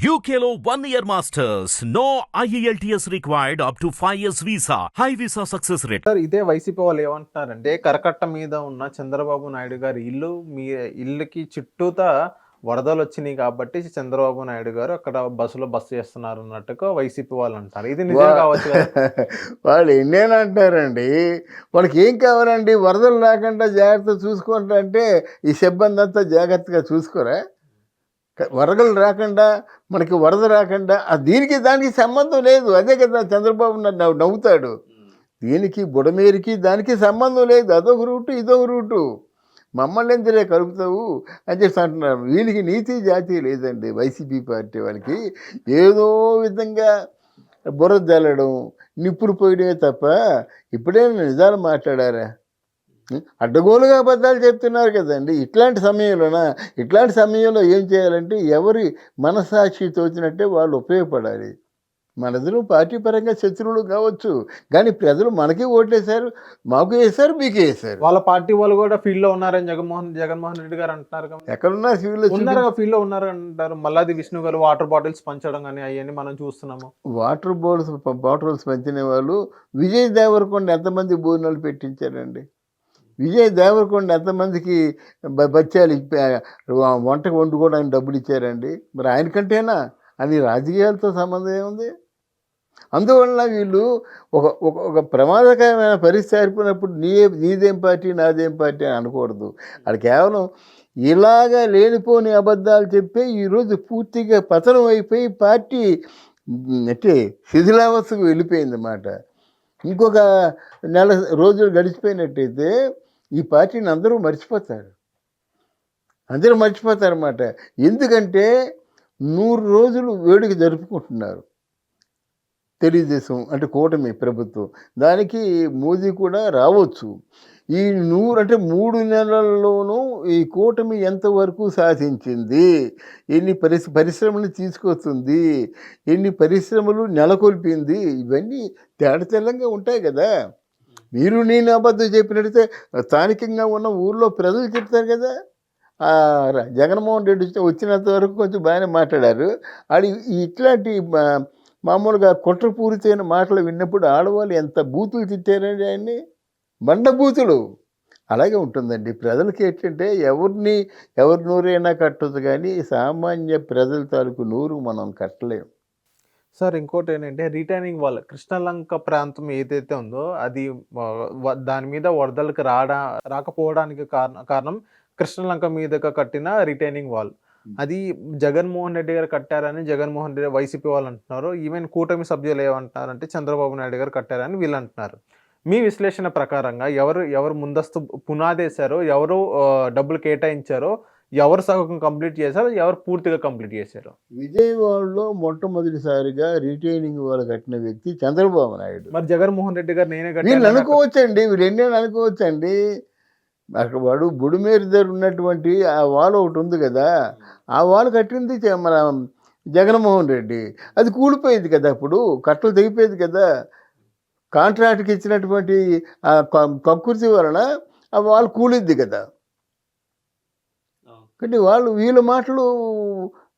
One year masters. No E IELTS required up to 5 years visa. High visa success rate. Sir ఇదే YCP వాళ్ళు ఏమంటున్నారంటే కరకట్ట మీద ఉన్న చంద్రబాబు నాయుడు గారి ఇల్లు మీ ఇల్లుకి చుట్టూతా వరదలు వచ్చినాయి కాబట్టి చంద్రబాబు నాయుడు గారు అక్కడ బస్సులో బస్సు చేస్తున్నారు అన్నట్టుగా వైసీపీ వాళ్ళు అంటారు ఇది నిజం కావచ్చు వాళ్ళు ఎన్నేళ్ళు అంటారండి వాళ్ళకి ఏం కావాలండి వరదలు రాకుండా జాగ్రత్త చూసుకుంటా అంటే ఈ సిబ్బంది అంతా జాగ్రత్తగా చూసుకోరా వరదలు రాకుండా మనకి వరద రాకుండా ఆ దీనికి దానికి సంబంధం లేదు. అదే కదా చంద్రబాబు నాయుడు నవ్వు- నవ్వుతాడు. దీనికి బుడమేరికి దానికి సంబంధం లేదు. అదొక రూటు ఇదొక రూటు. మమ్మల్ని ఎందులే కలుపుతావు? అని చెప్పి అంటున్నారు. వీళ్ళకి నీతి జాతి లేదండి. వైసీపీ పార్టీ వాళ్ళకి ఏదో విధంగా బుర్ర జల్లడం నిప్పులు పోయడమే తప్ప ఇప్పుడే నిజాలు మాట్లాడారా? అడ్డగోలుగా అబద్ధాలు చెప్తున్నారు కదండి. ఇట్లాంటి సమయంలోన? ఇట్లాంటి సమయంలో ఏం చేయాలంటే ఎవరి మనసాక్షి తోచినట్టే వాళ్ళు ఉపయోగపడాలి. మనదరు పార్టీ పరంగా శత్రువులు కావచ్చు. కానీ ప్రజలు మనకి ఓట్లేశారు మాకు వేశారు మీకు వేశారు. వాళ్ళ పార్టీ వాళ్ళు కూడా ఫీల్డ్లో ఉన్నారని జగన్మోహన్ జగన్మోహన్ రెడ్డి గారు అంటున్నారు కదా. ఎక్కడున్నా సివిల్ ఉన్నారు ఫీల్డ్లో ఉన్నారు అంటారు మల్లాది విష్ణు గారు వాటర్ బాటిల్స్ పంచడం కానీ అవన్నీ మనం చూస్తున్నాము. వాటర్ బాటిల్స్ బాటిల్స్ పంచిన వాళ్ళు విజయ్ దేవరకొండ ఎంతమంది భోజనాలు పెట్టించారండి? విజయ్ దేవరకొండ ఎంతమందికి బ- బచ్చాలు వంటకు వండుకోవడానికి డబ్బులు ఇచ్చారండి? మరి ఆయనకంటేనా అది రాజకీయాలతో సంబంధం ఏముంది? అందువలన వీళ్ళు ఒక ఒక ఒక ప్రమాదకరమైన పరిస్థితి ఏర్పడినప్పుడు నీ నీదేం పార్టీ నాదేం పార్టీ అని అనకూడదు. అది కేవలం ఇలాగా లేనిపోని అబద్ధాలు చెప్పి ఈరోజు పూర్తిగా పతనం అయిపోయి పార్టీ అంటే శిథిలావస్థకు వెళ్ళిపోయింది అన్నమాట ఇంకొక నెల రోజులు గడిచిపోయినట్టయితే ఈ పార్టీని అందరూ మర్చిపోతారు. అందరూ మర్చిపోతారన్నమాట. ఎందుకంటే నూరు రోజులు వేడుక జరుపుకుంటున్నారు. తెలుగుదేశం అంటే కూటమి ప్రభుత్వం. దానికి మోదీ కూడా రావచ్చు. ఈ నూరు అంటే మూడు నెలల్లోనూ ఈ కూటమి ఎంతవరకు సాధించింది? ఎన్ని పరిశ్ర పరిశ్రమలు తీసుకొస్తుంది? ఎన్ని పరిశ్రమలు నెలకొల్పింది? ఇవన్నీ తేడతెల్లంగా ఉంటాయి కదా. మీరు నేను అబద్ధం చెప్పినట్టయితే స్థానికంగా ఉన్న ఊర్లో ప్రజలు చెప్తారు కదా. జగన్మోహన్ రెడ్డి వచ్చి- వచ్చినంత వరకు కొంచెం బాగానే మాట్లాడారు. అది ఇట్లాంటి మా- మామూలుగా కుట్రపూరితమైన మాటలు విన్నప్పుడు ఆడవాళ్ళు ఎంత బూతులు తిట్టారండి ఆయన్ని? బండబూతులు. అలాగే ఉంటుందండి. ప్రజలకి ఏంటంటే ఎవరిని ఎవరి నూరైనా కట్టదు కానీ సామాన్య ప్రజల తాలూకు నూరు మనం కట్టలేము సార్ ఇంకోటి ఏంటంటే రిటైనింగ్ వాల్ కృష్ణలంక ప్రాంతం ఏదైతే ఉందో అది దాని మీద వరదలకు రాడా రాకపోవడానికి కారణం కారణం కృష్ణలంక మీదగా కట్టిన రిటైనింగ్ వాల్ అది జగన్మోహన్ రెడ్డి గారు కట్టారని జగన్మోహన్ రెడ్డి వైసీపీ వాళ్ళు అంటున్నారు. ఈవెన్ కూటమి సభ్యులు ఏమంటున్నారంటే చంద్రబాబు నాయుడు గారు కట్టారని వీళ్ళు అంటున్నారు. మీ విశ్లేషణ ప్రకారంగా ఎవరు ఎవరు ముందస్తు పునాదేశారో ఎవరు డబ్బులు కేటాయించారో ఎవరు సగం కంప్లీట్ చేశారో ఎవరు పూర్తిగా కంప్లీట్ చేశారో. విజయవాడలో మొట్టమొదటిసారిగా రిటైనింగ్ వాళ్ళు కట్టిన వ్యక్తి చంద్రబాబు నాయుడు. మరి జగన్మోహన్ రెడ్డి గారు నేనే వీళ్ళు అనుకోవచ్చండి వీళ్ళు ఎన్నేళ్ళు అనుకోవచ్చండి. అక్కడ వాడు బుడిమేరు దగ్గర ఉన్నటువంటి ఆ వాల్ ఒకటి ఉంది కదా ఆ వాల్ కట్టింది మన జగన్మోహన్ రెడ్డి. అది కూలిపోయింది కదా అప్పుడు కట్టలు తెగిపోయింది కదా. కాంట్రాక్ట్కి ఇచ్చినటువంటి ఆ క- కక్కుర్తి వలన ఆ వాల్ కూలింది కదా. కానీ వాళ్ళు వీళ్ళ మాటలు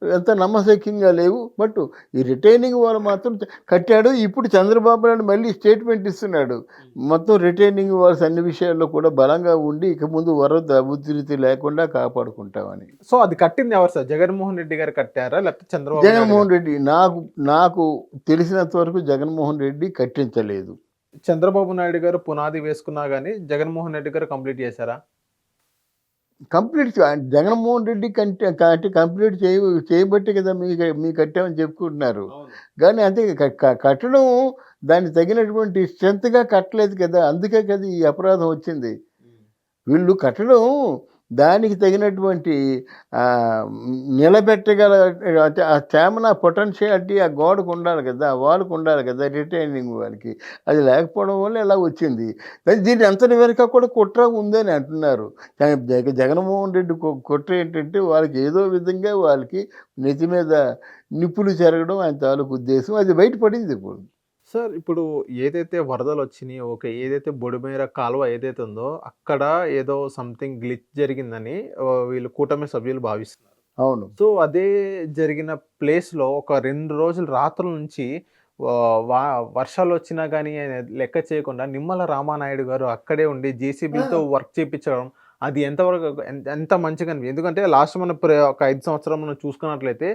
ఎంత నమ్మశక్యంగా లేవు. బట్ ఈ రిటైనింగ్ వాళ్ళు మాత్రం కట్టాడు. ఇప్పుడు చంద్రబాబు నాయుడు మళ్ళీ స్టేట్మెంట్ ఇస్తున్నాడు. మొత్తం రిటైనింగ్ వాల్స్ అన్ని విషయాల్లో కూడా బలంగా ఉండి ఇక ముందు వరద ఉధృతి లేకుండా కాపాడుకుంటామని. సో అది కట్టింది ఎవరు సార్? జగన్మోహన్ రెడ్డి గారు కట్టారా? లేకపోతే చంద్రబాబు జగన్మోహన్ రెడ్డి నాకు నాకు తెలిసినంత వరకు జగన్మోహన్ రెడ్డి కట్టించలేదు? చంద్రబాబు నాయుడు గారు పునాది వేసుకున్నా గానీ జగన్మోహన్ రెడ్డి గారు కంప్లీట్ చేశారా? కంప్లీట్ జగన్మోహన్ రెడ్డి కంటే అంటే కంప్లీట్ చేయ చేయబట్టి కదా మీ మీ కట్టామని చెప్పుకుంటున్నారు. కానీ అంతే కట్టడం దానికి తగినటువంటి స్ట్రెంత్గా కట్టలేదు కదా అందుకే కదా ఈ అపరాధం వచ్చింది. వీళ్ళు కట్టడం దానికి తగినటువంటి నిలబెట్టగల అంటే ఆ స్టామినా పొటెన్షియాలిటీ ఆ గోడకు ఉండాలి కదా ఆ వాల్కి ఉండాలి కదా రిటైనింగ్ వాళ్ళకి అది లేకపోవడం వల్ల ఇలా వచ్చింది. కానీ దీని అంతటి వెనుక కూడా కుట్ర ఉందని అంటున్నారు. కానీ జగన్మోహన్ రెడ్డి కు- కుట్ర ఏంటంటే వాళ్ళకి ఏదో విధంగా వాళ్ళకి నెత్తి మీద నిప్పులు చెరగడం ఆయన తాలూకు ఉద్దేశం. అది బయటపడింది ఇప్పుడు. సార్ ఇప్పుడు ఏదైతే వరదలు వచ్చినాయో ఓకే ఏదైతే బొడిమేర కాలువ ఏదైతే ఉందో అక్కడ ఏదో సంథింగ్ గ్లిచ్ జరిగిందని ఆ, వీళ్ళు కూటమి సభ్యులు భావిస్తున్నారు. అవును. సో అదే జరిగిన ప్లేస్లో ఒక రెండు రోజులు రాత్రుల నుంచి ఆ, వా వర్షాలు వచ్చినా కానీ లెక్క చేయకుండా నిమ్మల రామానాయుడు గారు అక్కడే ఉండి జేసీబీతో వర్క్ చేయించడం అది ఎంతవరకు ఎంత- ఎంత మంచిగా అనిపి ఎందుకంటే లాస్ట్ మన ప్ర- ఒక ఐదు సంవత్సరం మనం చూసుకున్నట్లయితే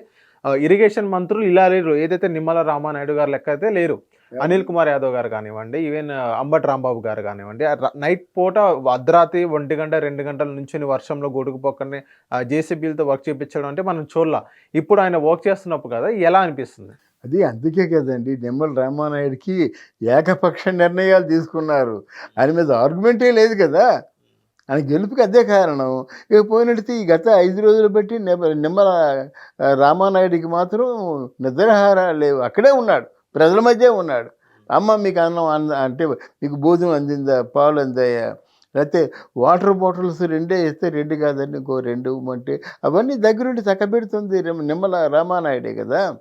ఇరిగేషన్ మంత్రులు ఇలా లేరు. ఏదైతే నిమ్మల రామానాయుడు గారు లెక్క అయితే లేరు. అనిల్ కుమార్ యాదవ్ గారు కానివ్వండి ఈవెన్ అంబటి రాంబాబు గారు కానివ్వండి నైట్ పూట అర్ధరాత్రి ఒంటి గంట రెండు గంటల నుంచి వర్షంలో గొడుగు పక్కనే జేసీబీలతో వర్క్ చేయించడం అంటే మనం చూడాల. ఇప్పుడు ఆయన వర్క్ చేస్తున్నప్పుడు కదా ఎలా అనిపిస్తుంది? అది అందుకే కదండి నిమ్మల రామానాయుడికి ఏకపక్ష నిర్ణయాలు తీసుకున్నారు. ఆయన మీద ఆర్గ్యుమెంటే లేదు కదా. ఆయన గెలుపుకి అదే కారణం. ఇక పోయినట్టు ఈ గత ఐదు రోజులు బట్టి నిమ్మ నిమ్మల రామానాయుడికి మాత్రం నిద్రాహారాలు లేవు. అక్కడే ఉన్నాడు. ప్రజల మధ్య ఉన్నాడు. అమ్మ మీకు అన్నం అంద అంటే మీకు భోజనం అందిందా పాలు అందాయా? లేకపోతే వాటర్ బాటిల్స్ రెండే ఇస్తే రెండు కాదండి ఇంకో రెండు ఇవ్వమంటే అవన్నీ దగ్గరుండి చక్కబెడుతుంది నిమ్మ- నిమ్మల రామానాయుడే కదా.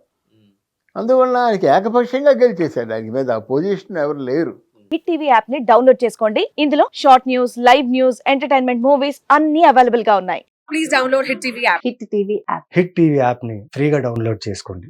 అందువల్ల ఆయనకి ఏకపక్షంగా గెలిచేశాడు. ఆయన మీద అపోజిషన్ ఎవరు లేరు. హిట్ టీవీ యాప్ని డౌన్లోడ్ చేసుకోండి. ఇందులో short news live news entertainment movies అన్ని అవైలబుల్గా ఉన్నాయి. please download Hit TV app. Hit TV app. Hit TV యాప్ని ఫ్రీగా డౌన్లోడ్ చేసుకోండి.